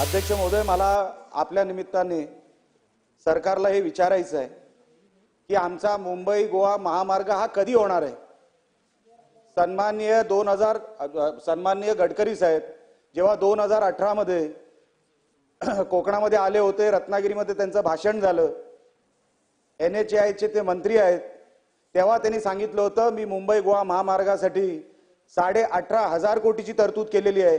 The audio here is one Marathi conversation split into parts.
अध्यक्ष महोदय मला आपल्या निमित्ताने सरकारला हे विचारायचं आहे की आमचा मुंबई गोवा महामार्ग हा कधी होणार आहे? सन्माननीय दोन हजार सन्माननीय गडकरी साहेब जेव्हा दोन हजार अठरामध्ये कोकणामध्ये आले होते रत्नागिरीमध्ये त्यांचं भाषण झालं एन एच आयचे ते मंत्री आहेत तेव्हा त्यांनी सांगितलं होतं मी मुंबई गोवा महामार्गासाठी साडे अठरा हजार कोटीची तरतूद केलेली आहे.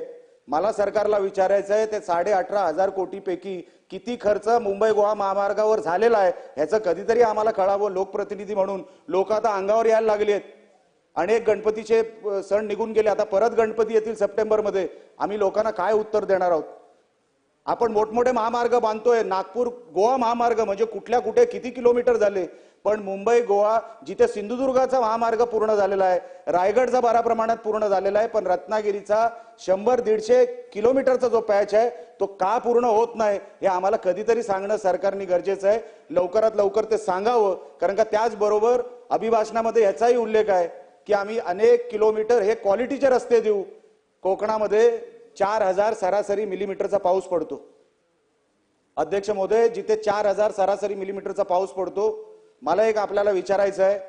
मला सरकारला विचारायचं आहे ते साडे अठरा हजार कोटीपैकी किती खर्च मुंबई गोवा महामार्गावर झालेला आहे ह्याचं कधीतरी आम्हाला कळावं लोकप्रतिनिधी म्हणून. लोक आता अंगावर यायला लागली आहेत. अनेक गणपतीचे सण निघून गेले आता परत गणपती येतील सप्टेंबरमध्ये. आम्ही लोकांना काय उत्तर देणार आहोत? आपण मोठमोठे महामार्ग बांधतोय. नागपूर गोवा महामार्ग म्हणजे कुठल्या कुठे किती किलोमीटर झाले? पण मुंबई गोवा जिथे सिंधुदुर्गाचा महामार्ग पूर्ण झालेला आहे रायगडचा बऱ्या प्रमाणात पूर्ण झालेला आहे पण रत्नागिरीचा शंभर दीडशे किलोमीटरचा जो पॅच आहे तो का पूर्ण होत नाही हे आम्हाला कधीतरी सांगणं सरकारने गरजेचं आहे. लवकरात लवकर ते सांगावं कारण का त्याचबरोबर अभिभाषणामध्ये याचाही उल्लेख आहे की आम्ही अनेक किलोमीटर हे क्वालिटीचे रस्ते देऊ. कोकणामध्ये चार हजार सरासरी मिलीमीटरचा पाऊस पडतो. अध्यक्ष महोदय जिथे चार हजार सरासरी मिलीमीटरचा पाऊस पडतो मला एक आपल्याला विचारायचं आहे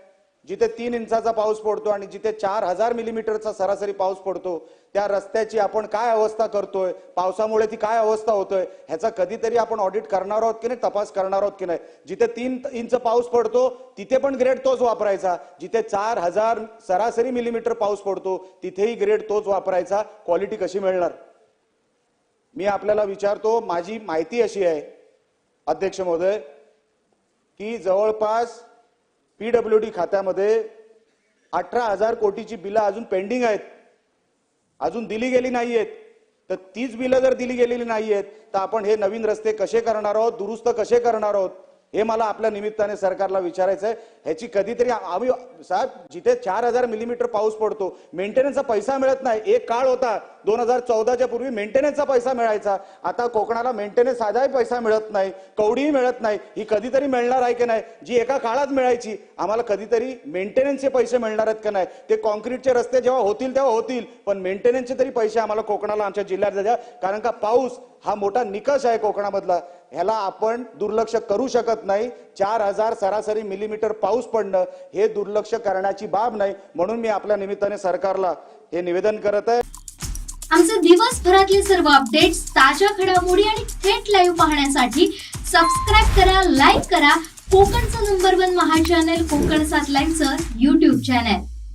जिथे तीन इंचाचा पाऊस पडतो आणि जिथे चार हजार मिलीमीटरचा सरासरी पाऊस पडतो त्या रस्त्याची आपण काय अवस्था करतोय पावसामुळे ती काय अवस्था होतोय ह्याचा कधीतरी आपण ऑडिट करणार आहोत की नाही तपास करणार आहोत की नाही. जिथे तीन इंच पाऊस पडतो तिथे पण ग्रेड तोच वापरायचा. जिथे चार हजार सरासरी मिलीमीटर पाऊस पडतो तिथेही ग्रेड तोच वापरायचा. क्वालिटी कशी मिळणार? मी आपल्याला विचारतो माझी माहिती अशी आहे अध्यक्ष महोदय की जवळपास पीडब्ल्यू डी खात्यामध्ये अठरा हजार कोटीची बिलं अजून पेंडिंग आहेत. अजून दिली गेली नाही आहेत तर तीच बिलं जर दिली गेलेली नाही आहेत तर आपण हे नवीन रस्ते कसे करणार आहोत दुरुस्त कसे करणार आहोत? हे मला आपल्या निमित्ताने सरकारला विचारायचं आहे ह्याची कधीतरी आम्ही साहेब जिथे चार हजार मिलीमीटर पाऊस पडतो मेंटेनन्सचा पैसा मिळत नाही. एक काळ होता दोन हजार चौदाच्या पूर्वी मेंटेनन्सचा पैसा मिळायचा. आता कोकणाला मेंटेनन्स साधाही पैसा मिळत नाही कवडीही मिळत नाही. ही कधीतरी मिळणार आहे की नाही? जी एका काळात मिळायची. आम्हाला कधीतरी मेंटेनन्सचे पैसे मिळणार आहेत का नाही? ते कॉन्क्रीटचे रस्ते जेव्हा होतील तेव्हा होतील. पण मेंटेनन्सचे तरी पैसे आम्हाला कोकणाला आमच्या जिल्ह्यात द्या. कारण का पाऊस हा मोठा निकष आहे कोकणामधला. ह्याला आपण दुर्लक्ष करू शकत नाही. चार हजार सरासरी मिलीमीटर पाऊस पडणं हे दुर्लक्ष करण्याची बाब नाही. म्हणून मी आपल्या निमित्ताने सरकारला हे निवेदन करत आहे. आमचे दिवसभरातले सर्व अपडेट्स ताज्या घडामोडी आणि थेट लाईव्ह पाहण्यासाठी सबस्क्राईब करा लाईक करा. कोकणचं नंबर वन महा चॅनल कोकण सात लाईव्हचं युट्यूब चॅनल